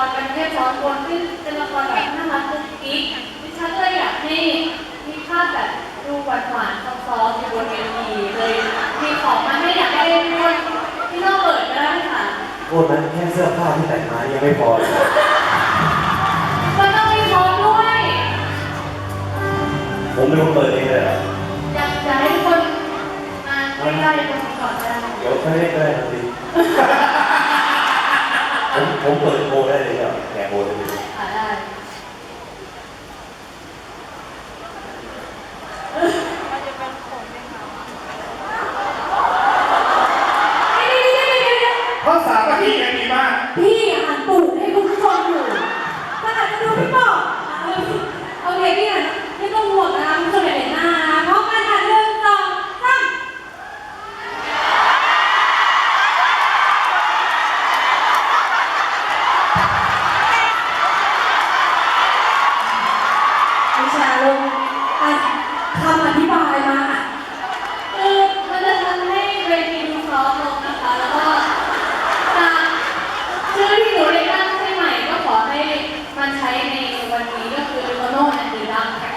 รกันเทพซ้อนบนซึ่งเป็นละครแบบน่ารักกุ๊กกิ๊กดิฉันเลยอยากให้มีภาพแบบดูหวานหวานซอฟต์อยู่บนเวทีเลยมีของมาให้อยากได้ด้วยพี่น้องเปิดก็ได้ค่ะโวษนั้นแค่เสื้อผ้าที่แต่งมายังไม่พอมันต้องมีขอด้วยผมไม่รู้เปิดเองเลยอะอยากจะให้ทุกคนมาใกล้ๆตรงนี้ก่อนก็ได้เดี๋ยวใช้ได้ไลยครับ ผมเปิดโบได้เลยครับแกโบได้เลย อ่าได้ ภาษาปากีสถานดีมาก พี่หันตูดให้คุณผู้ชมอยู่ถ้าอาจจะดูไม่บอกโอเคพี่หันไม่ต้องห่วงนะคะคุณผู้ชมอย่าเห็นหน้านะพร้อมกันค่ะหนึ่งสองสามวิ ชาลงอะคำอธิบายมาค่ะคือมันจะทำให้เวทีดูซอฟต์ลงนะคะ แล้วก็ตามชื่อที่หนูได้ตั้งให้ใหม่ก็ขอให้มันใช้ในวันนี้ก็คือโตโน่แอนด์ดีดังค่ะ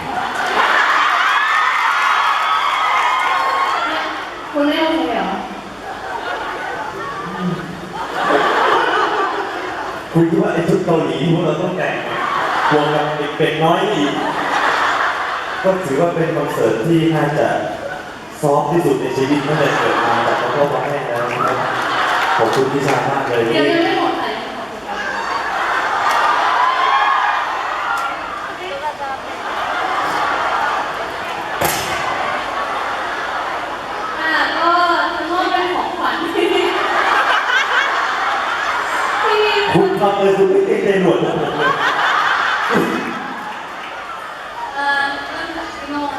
คุณไม่โอเคเหรอคุณคิดว่าไอ้ชุดเกาหลีที่พวกเราต้องแต่งรวมกับเด็กเป็ดน้อยอีก ก็ถือว่าเป็นคอนเสิร์ตที่น่าจะซอฟที่สุดในชีวิตตั้งแต่เกิดมาแต่เขาก็มาให้แล้วนะครับขอบคุณพิชามากเลยเดี๋ยวที่ยังไม่หมดเลยอะก็จะมอบเป็นของขวัญที่ที่คุณทำเลยคุณไม่เก่งในหนวดนะผมเลย เอ่อเริ่มจากพี่โน้ต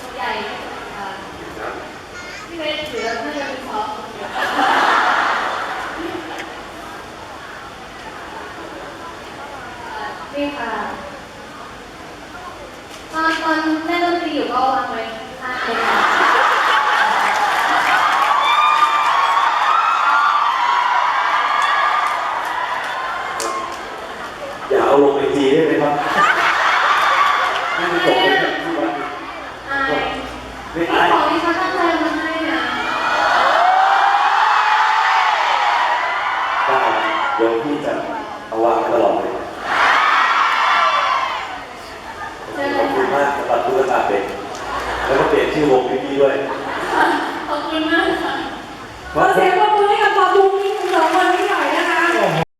ตัวใหญ่อ่าพี่เล็กเหลือน่าจะเป็นซอฟต์คนเดียวอ่านี่ค่ะ ตอนตอนเล่นดนตรีอยู่ก็วางไว้ข้างเลยค่ะอย่าเอาลงไอจีได้ไหมครับไม่ได้ตกเป็นแบบที่ว่าอายไม่นี่อาย ของที่ฉันตั้งใจมาให้นะได้เดี๋ยวพี่จะเอาวางไว้ตลอดเลย ขอเสียงปรบมือให้กับควตุ้งมิ่งสองคนนี้